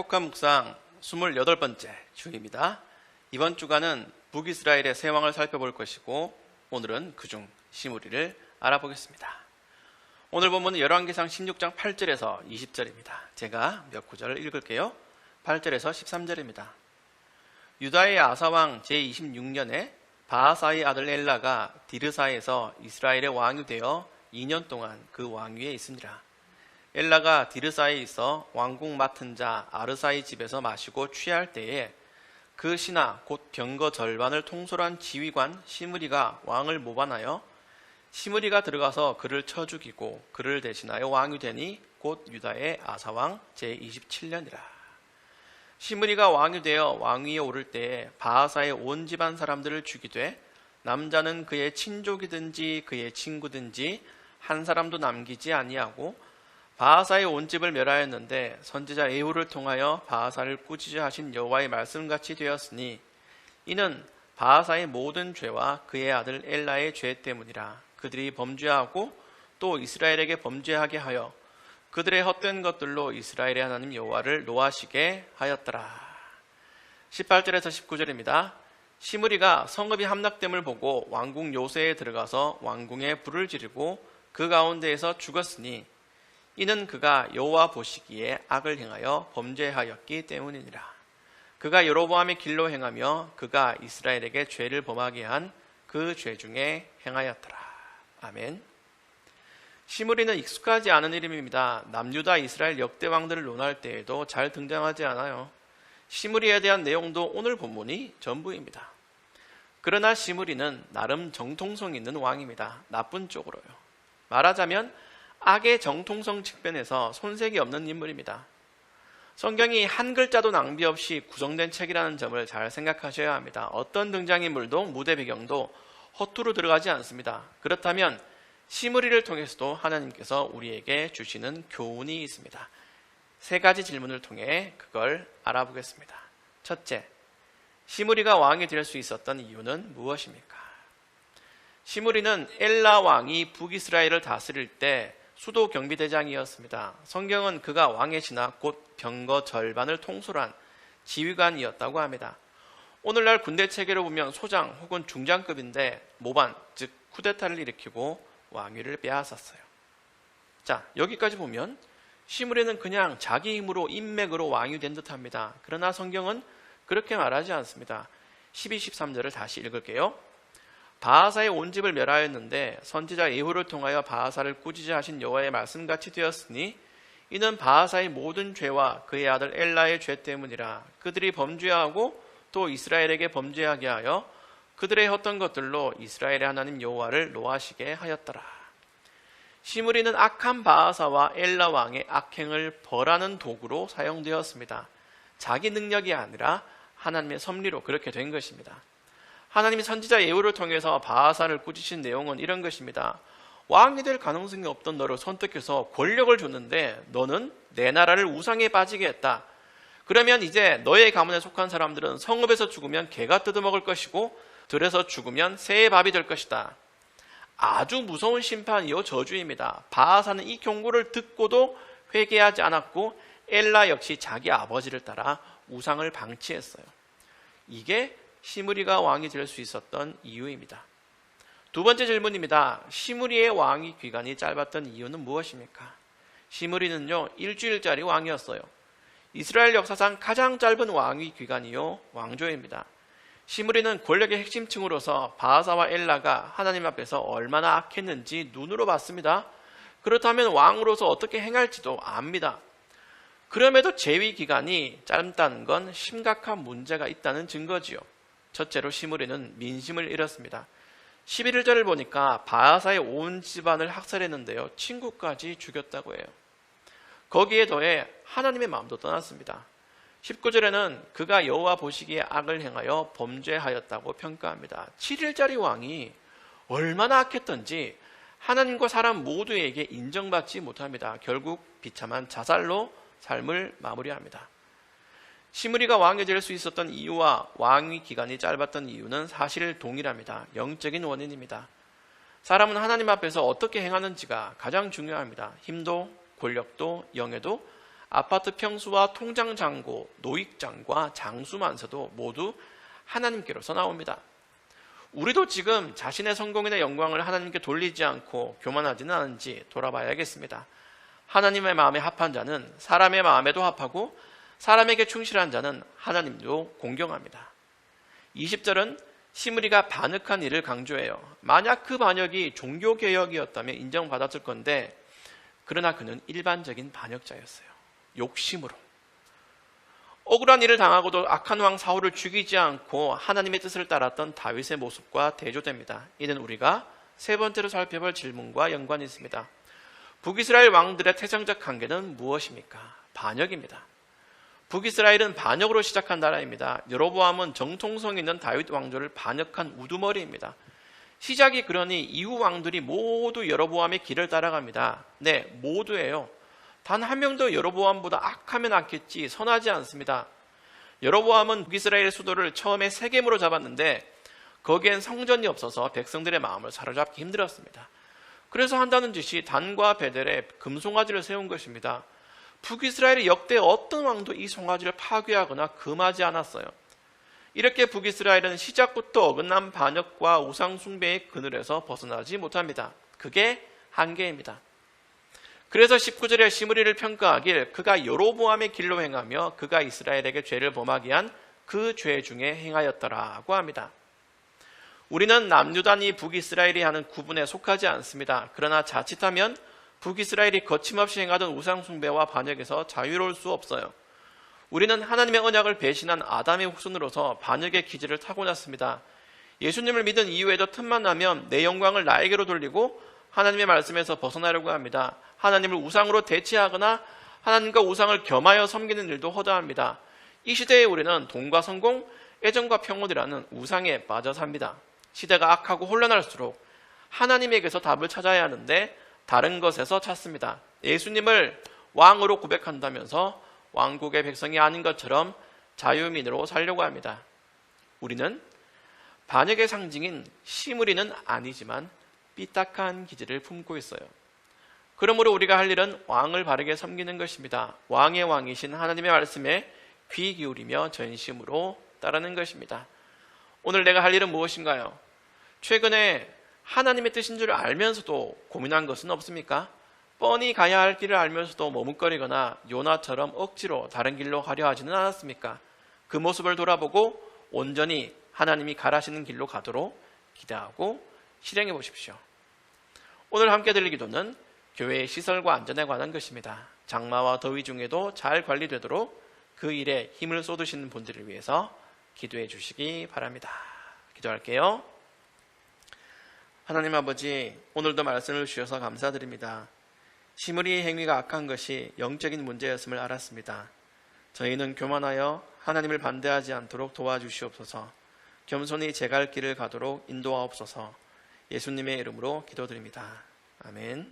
행복한 묵상 28번째 주입니다. 이번 주간은 북이스라엘의 세 왕을 살펴볼 것이고 오늘은 그중 시무리를 알아보겠습니다. 오늘 본문은 열왕기상 16장 8절에서 20절입니다. 제가 몇 구절을 읽을게요. 8절에서 13절입니다. 유다의 아사왕 제26년에 바하사의 아들 엘라가 디르사에서 이스라엘의 왕이 되어 2년 동안 그 왕위에 있으니라. 엘라가 디르사에 있어 왕궁 맡은 자 아르사의 집에서 마시고 취할 때에 그 신하 곧 병거 절반을 통솔한 지휘관 시므리가 왕을 모반하여 시므리가 들어가서 그를 쳐 죽이고 그를 대신하여 왕이 되니 곧 유다의 아사왕 제27년이라. 시므리가 왕이 되어 왕위에 오를 때에 바하사의 온 집안 사람들을 죽이되 남자는 그의 친족이든지 그의 친구든지 한 사람도 남기지 아니하고 바하사의 온 집을 멸하였는데 선지자 에후를 통하여 바하사를 꾸짖어 하신 여호와의 말씀같이 되었으니 이는 바하사의 모든 죄와 그의 아들 엘라의 죄 때문이라 그들이 범죄하고 또 이스라엘에게 범죄하게 하여 그들의 헛된 것들로 이스라엘의 하나님 여호와를 노하시게 하였더라. 18절에서 19절입니다. 시므리가 성읍이 함락됨을 보고 왕궁 요새에 들어가서 왕궁에 불을 지르고 그 가운데에서 죽었으니 이는 그가 여호와 보시기에 악을 행하여 범죄하였기 때문이니라. 그가 여로보암의 길로 행하며 그가 이스라엘에게 죄를 범하게 한 그 죄 중에 행하였더라. 아멘. 시므리는 익숙하지 않은 이름입니다. 남유다 이스라엘 역대 왕들을 논할 때에도 잘 등장하지 않아요. 시므리에 대한 내용도 오늘 본문이 전부입니다. 그러나 시므리는 나름 정통성 있는 왕입니다. 나쁜 쪽으로요. 말하자면 악의 정통성 측면에서 손색이 없는 인물입니다. 성경이 한 글자도 낭비 없이 구성된 책이라는 점을 잘 생각하셔야 합니다. 어떤 등장인물도 무대 배경도 허투루 들어가지 않습니다. 그렇다면 시무리를 통해서도 하나님께서 우리에게 주시는 교훈이 있습니다. 세 가지 질문을 통해 그걸 알아보겠습니다. 첫째, 시무리가 왕이 될 수 있었던 이유는 무엇입니까? 시무리는 엘라 왕이 북이스라엘을 다스릴 때 수도 경비대장이었습니다. 성경은 그가 왕의 신하 곧 병거 절반을 통솔한 지휘관이었다고 합니다. 오늘날 군대 체계로 보면 소장 혹은 중장급인데 모반 즉 쿠데타를 일으키고 왕위를 빼앗았어요. 자 여기까지 보면 시므리는 그냥 자기 힘으로 인맥으로 왕이 된 듯합니다. 그러나 성경은 그렇게 말하지 않습니다. 12, 13절을 다시 읽을게요. 바하사의 온 집을 멸하였는데 선지자 예후를 통하여 바하사를 꾸짖어 하신 여호와의 말씀같이 되었으니 이는 바하사의 모든 죄와 그의 아들 엘라의 죄 때문이라 그들이 범죄하고 또 이스라엘에게 범죄하게 하여 그들의 헛던 것들로 이스라엘의 하나님 여호와를 노하시게 하였더라. 시므리는 악한 바하사와 엘라 왕의 악행을 벌하는 도구로 사용되었습니다. 자기 능력이 아니라 하나님의 섭리로 그렇게 된 것입니다. 하나님이 선지자 예후를 통해서 바하사를 꾸짖으신 내용은 이런 것입니다. 왕이 될 가능성이 없던 너를 선택해서 권력을 줬는데 너는 내 나라를 우상에 빠지게 했다. 그러면 이제 너의 가문에 속한 사람들은 성읍에서 죽으면 개가 뜯어먹을 것이고 들에서 죽으면 새의 밥이 될 것이다. 아주 무서운 심판이요 저주입니다. 바하사는 이 경고를 듣고도 회개하지 않았고 엘라 역시 자기 아버지를 따라 우상을 방치했어요. 이게 시므리가 왕이 될 수 있었던 이유입니다. 두 번째 질문입니다. 시므리의 왕위 기간이 짧았던 이유는 무엇입니까? 시므리는요, 일주일짜리 왕이었어요. 이스라엘 역사상 가장 짧은 왕위 기간이요, 왕조입니다. 시므리는 권력의 핵심층으로서 바하사와 엘라가 하나님 앞에서 얼마나 악했는지 눈으로 봤습니다. 그렇다면 왕으로서 어떻게 행할지도 압니다. 그럼에도 재위 기간이 짧다는 건 심각한 문제가 있다는 증거지요. 첫째로 시므리는 민심을 잃었습니다. 11절을 보니까 바하사의 온 집안을 학살했는데요. 친구까지 죽였다고 해요. 거기에 더해 하나님의 마음도 떠났습니다. 19절에는 그가 여호와 보시기에 악을 행하여 범죄하였다고 평가합니다. 7일짜리 왕이 얼마나 악했던지 하나님과 사람 모두에게 인정받지 못합니다. 결국 비참한 자살로 삶을 마무리합니다. 시므리가 왕이 될 수 있었던 이유와 왕위 기간이 짧았던 이유는 사실 동일합니다. 영적인 원인입니다. 사람은 하나님 앞에서 어떻게 행하는지가 가장 중요합니다. 힘도, 권력도, 영예도 아파트 평수와 통장 잔고, 노익장과 장수만세도 모두 하나님께로서 나옵니다. 우리도 지금 자신의 성공이나 영광을 하나님께 돌리지 않고 교만하지는 않은지 돌아봐야겠습니다. 하나님의 마음에 합한 자는 사람의 마음에도 합하고 사람에게 충실한 자는 하나님도 공경합니다. 20절은 시므리가 반역한 일을 강조해요. 만약 그 반역이 종교개혁이었다면 인정받았을 건데 그러나 그는 일반적인 반역자였어요. 욕심으로. 억울한 일을 당하고도 악한 왕 사울을 죽이지 않고 하나님의 뜻을 따랐던 다윗의 모습과 대조됩니다. 이는 우리가 세 번째로 살펴볼 질문과 연관이 있습니다. 북이스라엘 왕들의 태생적 관계는 무엇입니까? 반역입니다. 북이스라엘은 반역으로 시작한 나라입니다. 여로보암은 정통성 있는 다윗 왕조를 반역한 우두머리입니다. 시작이 그러니 이후 왕들이 모두 여로보암의 길을 따라갑니다. 네, 모두예요. 단 한 명도 여로보암보다 악하면 악했지 선하지 않습니다. 여로보암은 북이스라엘 수도를 처음에 세겜으로 잡았는데 거기엔 성전이 없어서 백성들의 마음을 사로잡기 힘들었습니다. 그래서 한다는 짓이 단과 베델에 금송아지를 세운 것입니다. 북이스라엘의 역대 어떤 왕도 이 송아지를 파괴하거나 금하지 않았어요. 이렇게 북이스라엘은 시작부터 어긋난 반역과 우상 숭배의 그늘에서 벗어나지 못합니다. 그게 한계입니다. 그래서 19절에 시므리를 평가하길 그가 여로보암의 길로 행하며 그가 이스라엘에게 죄를 범하게 한 그 죄 중에 행하였더라고 합니다. 우리는 남유단이 북이스라엘이 하는 구분에 속하지 않습니다. 그러나 자칫하면 북이스라엘이 거침없이 행하던 우상숭배와 반역에서 자유로울 수 없어요. 우리는 하나님의 언약을 배신한 아담의 후손으로서 반역의 기질을 타고났습니다. 예수님을 믿은 이후에도 틈만 나면 내 영광을 나에게로 돌리고 하나님의 말씀에서 벗어나려고 합니다. 하나님을 우상으로 대체하거나 하나님과 우상을 겸하여 섬기는 일도 허다합니다. 이 시대에 우리는 돈과 성공, 애정과 평온이라는 우상에 빠져 삽니다. 시대가 악하고 혼란할수록 하나님에게서 답을 찾아야 하는데 다른 것에서 찾습니다. 예수님을 왕으로 고백한다면서 왕국의 백성이 아닌 것처럼 자유민으로 살려고 합니다. 우리는 반역의 상징인 시무리는 아니지만 삐딱한 기질을 품고 있어요. 그러므로 우리가 할 일은 왕을 바르게 섬기는 것입니다. 왕의 왕이신 하나님의 말씀에 귀 기울이며 전심으로 따르는 것입니다. 오늘 내가 할 일은 무엇인가요? 최근에 하나님의 뜻인 줄 알면서도 고민한 것은 없습니까? 뻔히 가야 할 길을 알면서도 머뭇거리거나 요나처럼 억지로 다른 길로 가려 하지는 않았습니까? 그 모습을 돌아보고 온전히 하나님이 가라시는 길로 가도록 기대하고 실행해 보십시오. 오늘 함께 들릴 기도는 교회의 시설과 안전에 관한 것입니다. 장마와 더위 중에도 잘 관리되도록 그 일에 힘을 쏟으시는 분들을 위해서 기도해 주시기 바랍니다. 기도할게요. 하나님 아버지, 오늘도 말씀을 주셔서 감사드립니다. 시므리의 행위가 악한 것이 영적인 문제였음을 알았습니다. 저희는 교만하여 하나님을 반대하지 않도록 도와주시옵소서. 겸손히 제 갈 길을 가도록 인도하옵소서. 예수님의 이름으로 기도드립니다. 아멘.